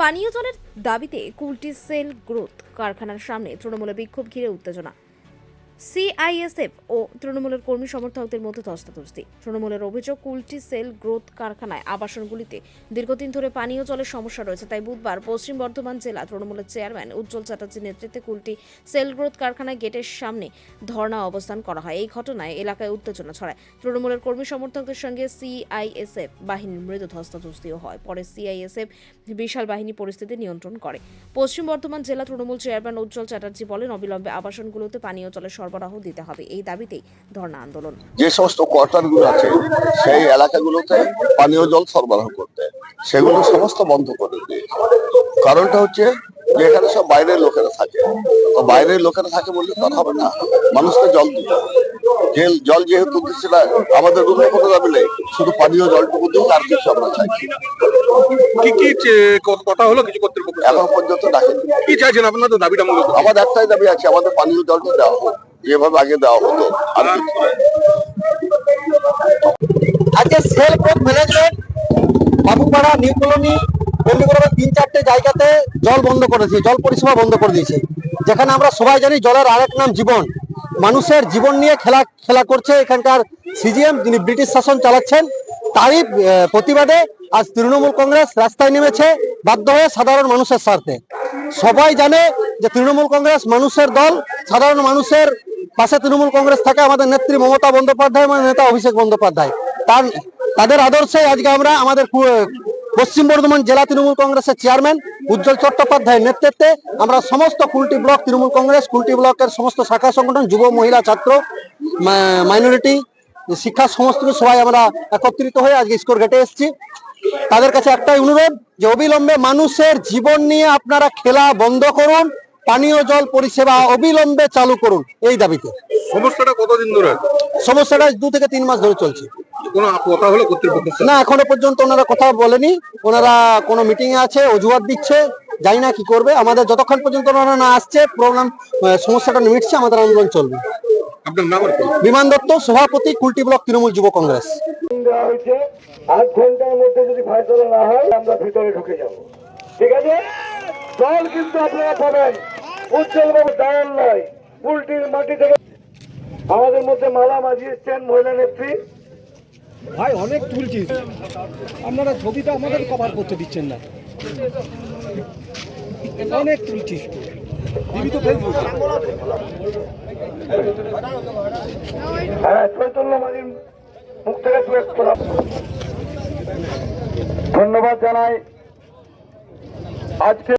পানীয় জলের দাবিতে কুলটি সেল গ্রোথ কারখানার সামনে তৃণমূলের বিক্ষোভ ঘিরে উত্তেজনা। সিআইএসএফ ও তৃণমূলের কর্মী সমর্থকদের মধ্যে ধস্তাধস্তি। তৃণমূলের অভিযোগ কুলটি সেল গ্রোথ কারখানায় আবাসনগুলিতে দীর্ঘদিন ধরে পানীয় জলের সমস্যা রয়েছে। তাই বুধবার পশ্চিম বর্ধমান জেলা তৃণমূলের চেয়ারম্যান উজ্জ্বল চ্যাটার্জির নেতৃত্বে কুলটি সেল গ্রোথ কারখানায় গেটের সামনে ধর্ণা অবস্থান করা হয়। এই ঘটনায় এলাকায় উত্তেজনা ছড়ায়। তৃণমূলের কর্মী সমর্থকদের সঙ্গে সিআইএসএফ বাহিনীর মৃদু ধস্তাধস্তিও হয়। পরে সিআইএসএফ বিশাল বাহিনী পরিস্থিতি নিয়ন্ত্রণ করে। পশ্চিম বর্ধমান জেলা তৃণমূল চেয়ারম্যান উজ্জ্বল চ্যাটার্জি বলেন, অবিলম্বে আবাসনগুলোতে পানীয় জলের সরবরাহ দিতে হবে। এই দাবিতেই ধর্ণা আন্দোলন। যে সমস্ত কোয়ার্টারগুলো আছে সেই এলাকাগুলোতে পানীয় জল সরবরাহ করতে। সেগুলো সমস্ত বন্ধ করে দিয়েছে কারণটা হচ্ছে যে এখানে সব বাইরের লোকেরা থাকে। তো বাইরের লোকেরা থাকে বললে তো আর হবে না। মানুষকে জল দিতে হবে। জল যেহেতু দিচ্ছে না আমাদের রুমে কোনো দাবি নেই। শুধু পানীয় জলটুকু দিন আর কিছু আমরা চাইছি কি কি কথা হলো কিছু কর্তৃপক্ষ? এখন পর্যন্ত ডাকেনি। কি চাইছেন আপনাদের দাবিটা মূলত? আমাদের একটাই দাবি আছে আমাদের পানীয় জলটা দেওয়া হোক। যেভাবে আগে দেওয়া হতো আজকে ম্যানেজমেন্ট, বাবুপাড়া, নিউ কলোনি তিন চারটে জায়গাতে জল বন্ধ জল পরিষেবা বন্ধ করে দিয়েছে। যেখানে আমরা সবাই জানি জলের আরেক নাম জীবন। মানুষের জীবন নিয়ে খেলা খেলা করছে এখানকার সিজিএম, যিনি ব্রিটিশ শাসন চালাচ্ছেন। তারই প্রতিবাদে আজ তৃণমূল কংগ্রেস রাস্তায় নেমেছে, বাধ্য হয়ে সাধারণ মানুষের স্বার্থে। সবাই জানে যে তৃণমূল কংগ্রেস মানুষের দল, সাধারণ মানুষের পাশে তৃণমূল কংগ্রেস থাকে, আমাদের নেত্রী মমতা বন্দ্যোপাধ্যায় আমাদের নেতা অভিষেক বন্দ্যোপাধ্যায়। তার তাদের আদর্শে আজকে আমরা আমাদের পশ্চিম বর্ধমান জেলা তৃণমূল কংগ্রেসের চেয়ারম্যান উজ্জ্বল চট্টোপাধ্যায়ের নেতৃত্বে আমরা সমস্ত কুলটি ব্লক তৃণমূল কংগ্রেস, কুলটি ব্লকের সমস্ত শাখা সংগঠন, যুব, মহিলা, ছাত্র মাইনরিটি, শিক্ষা সমস্ত সবাই আমরা একত্রিত হয়ে আজকে স্কোর গেটে এসেছি। তাদের কাছে একটাই অনুরোধ যে অবিলম্বে মানুষের জীবন নিয়ে আপনারা খেলা বন্ধ করুন পানীয় জল পরিষেবা অবিলম্বে চালু করুন এই দাবিতে। সমস্যাটা কতদিন ধরে? সমস্যাটা দু থেকে তিন মাস ধরে চলছে। কোনো কথা হলো কর্তৃপক্ষের সাথে? না এখনও পর্যন্ত ওনারা কথা বলেনি। ওনারা কোনো মিটিং এ আছে অজুহাত দিচ্ছে জানি না কি করবে। আমাদের যতক্ষণ পর্যন্ত ওনারা না আসছে প্রবলেম সমস্যাটা মিটছে আমাদের আন্দোলন চলবে? বিমান দত্ত সভাপতি কুলটি ব্লক তৃণমূল যুব কংগ্রেস। দেওয়া হয়েছে আধ ঘণ্টার মধ্যে যদি ফয়সলা না হয় আমরা ভিতরে ঢুকে যাব। ঠিক আছে? জল কিন্তু আপনারা পাবেন। উজ্জ্বল বাবু দাঁড়ান নয়। পুলটির মাটি থেকে আমাদের মধ্যে মালা মহিলা নেত্রী। ভাই অনেক তুলছিস আপনারা ছবিটা আমাদের কভার করতে দিচ্ছেন না। অনেক তুলছিস দিবি তো ফেসবুকে হ্যাঁ চৈতন্য মাঝির মুখ থেকে ধন্যবাদ জানাই। আজকে